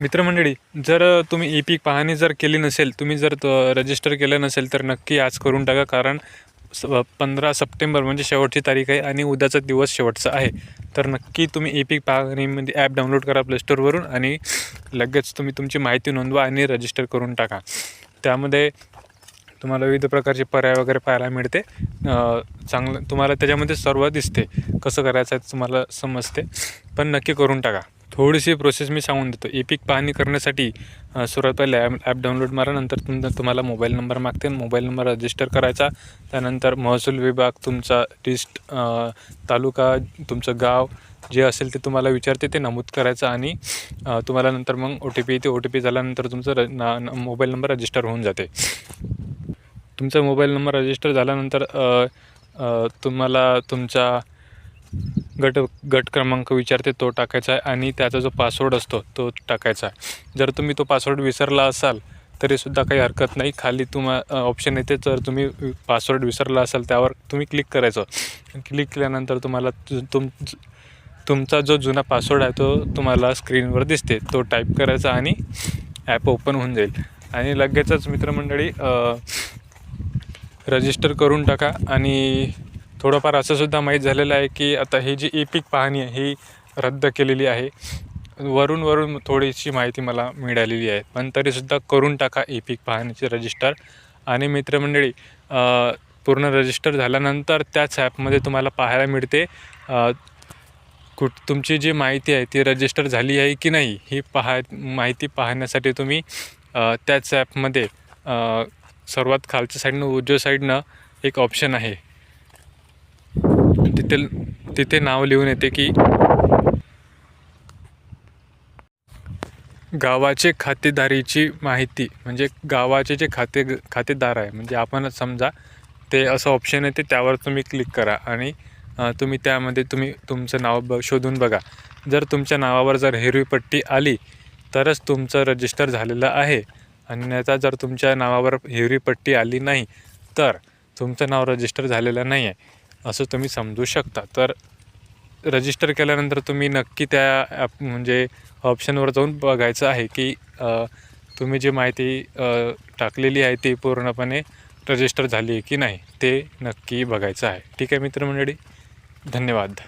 मित्रमंडळी जर तुम्ही ई पीक पाहणी जर केली नसेल तुम्ही जर रजिस्टर केलं नसेल तर नक्की आज करून टाका कारण स पंधरा सप्टेंबर म्हणजे शेवटची तारीख आहे आणि उद्याचा दिवस शेवटचा आहे. तर नक्की तुम्ही ई पीक पाहणीमध्ये ॲप डाउनलोड करा प्लेस्टोरवरून आणि लगेच तुम्ही तुमची माहिती नोंदवा आणि रजिस्टर करून टाका. त्यामध्ये तुम्हाला विविध प्रकारचे पर्याय वगैरे पाहायला मिळते. चांगलं तुम्हाला त्याच्यामध्ये सर्व दिसते कसं करायचं आहे तुम्हाला समजते. पण नक्की करून टाका. थोडीशी प्रोसेस मी सांगून देतो. एपिक पीक पाहणी करण्यासाठी सुरुवात सर्वात पहिले ॲप ॲप डाउनलोड मारा नंतर तुम तुम्हाला मोबाईल नंबर मागते. मोबाईल नंबर रजिस्टर करायचा. त्यानंतर महसूल विभाग तुमचा डिस्ट तालुका तुमचं गाव जे असेल ते तुम्हाला विचारते ते नमूद करायचं आणि तुम्हाला नंतर मग ओ टी पी येते. ओ टी पी झाल्यानंतर तुमचं र ना मोबाईल नंबर रजिस्टर होऊन जाते. तुमचा मोबाईल नंबर रजिस्टर झाल्यानंतर तुम्हाला तुमचा गट गट क्रमांक विचारते तो टाकायचा आहे आणि त्याचा जो पासवर्ड असतो तो टाकायचा आहे. जर तुम्ही तो पासवर्ड विसरला असाल तरीसुद्धा काही हरकत नाही. खाली तुम्हा ऑप्शन येते. जर तुम्ही पासवर्ड विसरला असाल त्यावर तुम्ही क्लिक करायचं. क्लिक केल्यानंतर तुम्हाला तु- तुम तुमचा जो जुना पासवर्ड आहे तो तुम्हाला स्क्रीनवर दिसते. तो टाईप करायचा आणि ॲप ओपन होऊन जाईल. आणि लगेचच मित्रमंडळी रजिस्टर करून टाका आणि थोडंफार असं सुद्धा माहीत झालेलं आहे की आता ही जी ई पीक पाहणी आहे ही रद्द केलेली आहे. वरून वरून थोडीशी माहिती मला मिळालेली आहे. पण तरीसुद्धा करून टाका ई पीक पाहणीचे रजिस्टर आणि मित्रमंडळी पूर्ण रजिस्टर झाल्यानंतर त्याच ॲपमध्ये तुम्हाला पाहायला मिळते. कुठ तुमची जी माहिती आहे ती रजिस्टर झाली आहे की नाही ही पहा माहिती पाहण्यासाठी तुम्ही त्याच ॲपमध्ये सर्वात खालच्या साईडनं उजव्या साईडनं एक ऑप्शन आहे. तिथे तिथे नाव लिहून येते की गावाचे खातेदारीची माहिती म्हणजे गावाचे जे खाते खातेदार आहे म्हणजे आपणच समजा ते असं ऑप्शन येते त्यावर तुम्ही क्लिक करा आणि तुम्ही त्यामध्ये तुम्ही तुमचं नाव ब शोधून बघा. जर तुमच्या नावावर जर हिरवी पट्टी आली तरच तुमचं रजिस्टर झालेलं आहे. अन्यथा जर तुमच्या नावावर हिरवी पट्टी आली नाही तर तुमचं नाव रजिस्टर झालेलं नाही आहे असं तुम्ही समजू शकता. तर रजिस्टर केल्यानंतर तुम्ही नक्की त्या ॲप म्हणजे ऑप्शनवर जाऊन बघायचं आहे की तुम्ही जी माहिती टाकलेली आहे ती पूर्णपणे रजिस्टर झाली आहे की नाही ते नक्की बघायचं आहे. ठीक आहे मित्रमंडळी? धन्यवाद.